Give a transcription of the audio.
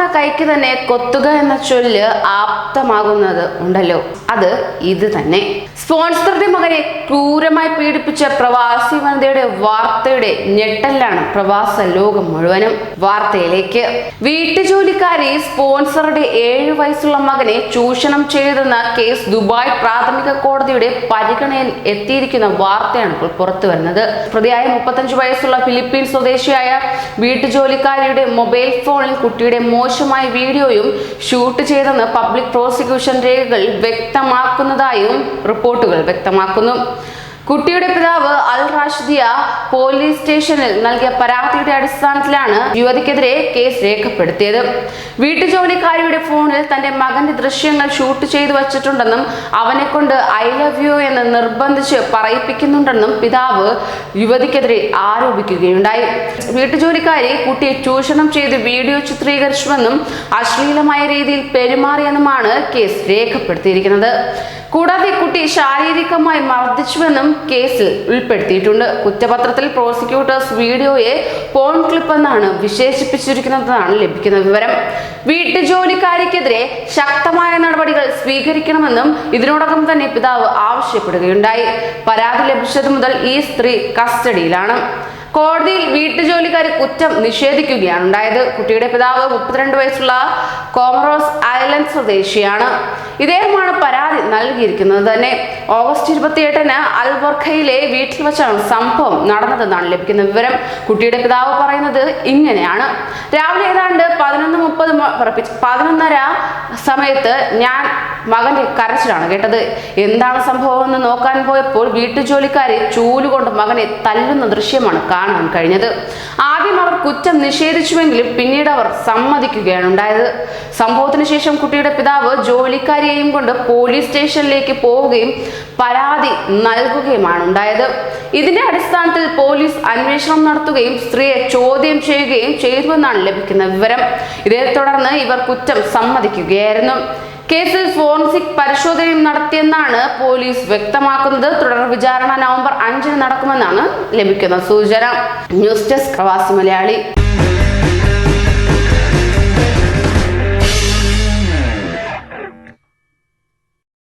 പാലൂട്ടുന്ന കൈക്ക് തന്നെ കൊത്തുക എന്ന ചൊല്ല് ആപ്തമാകുന്നത് ഉണ്ടല്ലോ. അത് ഇത് തന്നെ. സ്പോൺസറുടെ മകനെ ക്രൂരമായി പീഡിപ്പിച്ച പ്രവാസി വനിതയുടെ വാർത്തയുടെ ഞെട്ടലാണ് പ്രവാസ ലോകം മുഴുവനും വാർത്തയിലേക്ക്. വീട്ടുജോലിക്കാരി സ്പോൺസറുടെ ഏഴു വയസ്സുള്ള മകനെ ചൂഷണം ചെയ്തെന്ന കേസ് ദുബായ് പ്രാഥമിക കോടതിയുടെ പരിഗണനയിൽ എത്തിയിരിക്കുന്ന വാർത്തയാണ് ഇപ്പോൾ പുറത്തു വരുന്നത്. പ്രതിയായ മുപ്പത്തഞ്ച് വയസ്സുള്ള ഫിലിപ്പീൻ സ്വദേശിയായ വീട്ടുജോലിക്കാരിയുടെ മൊബൈൽ ഫോണിൽ കുട്ടിയുടെ മോശമായ വീഡിയോയും ഷൂട്ട് ചെയ്തെന്ന് പബ്ലിക് പ്രോസിക്യൂഷൻ രേഖകൾ വ്യക്തമാക്കുന്നതായും റിപ്പോർട്ടുകൾ വ്യക്തമാക്കുന്നു. കുട്ടിയുടെ പിതാവ് അൽ റാഷിദിയ പോലീസ് സ്റ്റേഷനിൽ നൽകിയ പരാതിയുടെ അടിസ്ഥാനത്തിലാണ് യുവതിക്കെതിരെ കേസ് രേഖപ്പെടുത്തിയത്. വീട്ടുജോലിക്കാരിയുടെ ഫോണിൽ തന്റെ മകന്റെ ദൃശ്യങ്ങൾ ഷൂട്ട് ചെയ്തു വച്ചിട്ടുണ്ടെന്നും അവനെ കൊണ്ട് ഐ ലവ് യു എന്ന് നിർബന്ധിച്ച് പറയിപ്പിക്കുന്നുണ്ടെന്നും പിതാവ് യുവതിക്കെതിരെ ആരോപിക്കുകയുണ്ടായി. വീട്ടുജോലിക്കാരി കുട്ടിയെ ചൂഷണം ചെയ്ത് വീഡിയോ ചിത്രീകരിച്ചുവെന്നും അശ്ലീലമായ രീതിയിൽ പെരുമാറിയെന്നുമാണ് കേസ് രേഖപ്പെടുത്തിയിരിക്കുന്നത്. കൂടാതെ കുട്ടി ശാരീരികമായി മർദ്ദിച്ചുവെന്നും കേസിൽ ഉൾപ്പെടുത്തിയിട്ടുണ്ട്. കുറ്റപത്രത്തിൽ പ്രോസിക്യൂട്ടേഴ്സ് വീഡിയോയെ പോൺ ക്ലിപ്പ് എന്നാണ് വിശേഷിപ്പിച്ചിരിക്കുന്നതെന്നാണ് ലഭിക്കുന്ന വിവരം. വീട്ടുജോലിക്കാരിക്കെതിരെ ശക്തമായ നടപടികൾ സ്വീകരിക്കണമെന്നും ഇതിനോടകം തന്നെ പിതാവ് ആവശ്യപ്പെടുകയുണ്ടായി. പരാതി ലഭിച്ചത് മുതൽ ഈ സ്ത്രീ കസ്റ്റഡിയിലാണ്. കോടതിയിൽ വീട്ടുജോലിക്കാരി കുറ്റം നിഷേധിക്കുകയാണ്. ഉണ്ടായത് കുട്ടിയുടെ പിതാവ് മുപ്പത്തിരണ്ട് വയസ്സുള്ള കോമറോസ് ഐലൻഡ് സ്വദേശിയാണ്. ഇദ്ദേഹമാണ് പരാതി നൽകിയിരിക്കുന്നത് തന്നെ. ഓഗസ്റ്റ് ഇരുപത്തിയെട്ടിന് അൽബർഖയിലെ വീട്ടിൽ വെച്ചാണ് സംഭവം നടന്നതെന്നാണ് ലഭിക്കുന്ന വിവരം. കുട്ടിയുടെ പിതാവ് പറയുന്നത് ഇങ്ങനെയാണ്. രാവിലെ ഏതാണ്ട് പതിനൊന്ന് മുപ്പത് പതിനൊന്നര സമയത്ത് ഞാൻ മകന്റെ കരച്ചിലാണ്. കേട്ടത് എന്താണ് സംഭവം എന്ന് നോക്കാൻ പോയപ്പോൾ വീട്ടുജോലിക്കാരെ ചൂലുകൊണ്ട് മകനെ തല്ലുന്ന ദൃശ്യമാണ് കാണാൻ കഴിഞ്ഞത്. ആദ്യം അവർ കുറ്റം നിഷേധിച്ചുവെങ്കിലും പിന്നീട് അവർ സമ്മതിക്കുകയാണ് ഉണ്ടായത്. സംഭവത്തിന് ശേഷം കുട്ടിയുടെ പിതാവ് ജോലിക്കാരിയെയും കൊണ്ട് പോലീസ് സ്റ്റേഷനിലേക്ക് പോവുകയും പരാതി നൽകുകയുമാണ് ഉണ്ടായത്. ഇതിന്റെ അടിസ്ഥാനത്തിൽ പോലീസ് അന്വേഷണം നടത്തുകയും സ്ത്രീയെ ചോദ്യം ചെയ്യുകയും ചെയ്തുവെന്നാണ് ലഭിക്കുന്ന വിവരം. ഇതേ തുടർന്ന് ഇവർ കുറ്റം സമ്മതിക്കുകയായിരുന്നു. കേസിൽ ഫോറൻസിക് പരിശോധനയും നടത്തിയെന്നാണ് പോലീസ് വ്യക്തമാക്കുന്നത്. തുടർ വിചാരണ നവംബർ അഞ്ചിന് നടക്കുമെന്നാണ് ലഭിക്കുന്ന സൂചന. ന്യൂസ് ഡെസ്ക് പ്രവാസി മലയാളി.